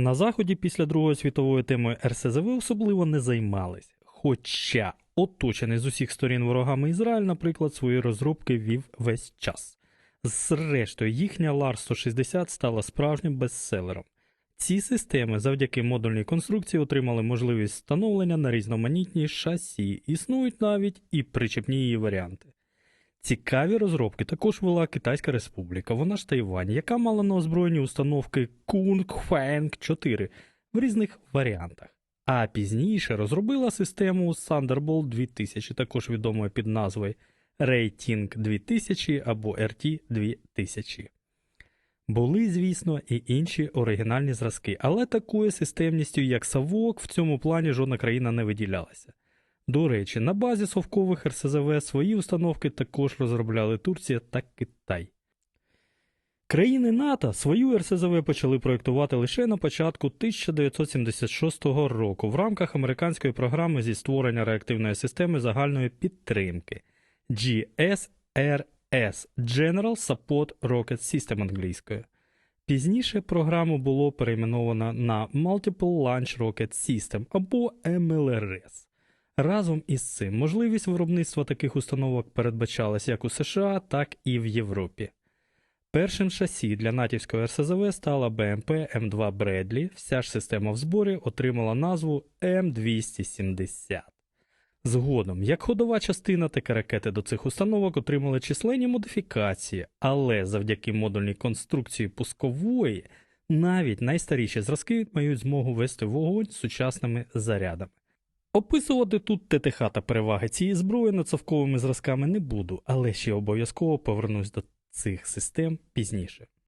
На заході після Другої світової теми РСЗВ особливо не займались. Хоча оточений з усіх сторін ворогами Ізраїль, наприклад, свої розробки вів весь час. Зрештою, їхня LAR 160 стала справжнім бестселером. Ці системи завдяки модульній конструкції отримали можливість встановлення на різноманітні шасі, існують навіть і причепні її варіанти. Цікаві розробки також вела Китайська Республіка, вона ж Тайвань, яка мала на озброєнні установки Kung Huang 4 в різних варіантах. А пізніше розробила систему Thunderbolt 2000, також відомою під назвою Rating 2000 або RT 2000. Були, звісно, і інші оригінальні зразки, але такою системністю, як Савок, в цьому плані жодна країна не виділялася. До речі, на базі совкових РСЗВ свої установки також розробляли Турція та Китай. Країни НАТО свою РСЗВ почали проєктувати лише на початку 1976 року в рамках американської програми зі створення реактивної системи загальної підтримки GSRS General Support Rocket System англійською. Пізніше програму було перейменовано на Multiple Launch Rocket System або MLRS. Разом із цим можливість виробництва таких установок передбачалась як у США, так і в Європі. Першим шасі для натівської РСЗВ стала БМП М2 Бредлі. Вся ж система в зборі отримала назву М270. Згодом, як ходова частина, так і ракети до цих установок отримали численні модифікації, але завдяки модульній конструкції пускової, навіть найстаріші зразки мають змогу вести вогонь з сучасними зарядами. Описувати тут ТТХ та переваги цієї зброї над совковими зразками не буду, але ще обов'язково повернусь до цих систем пізніше.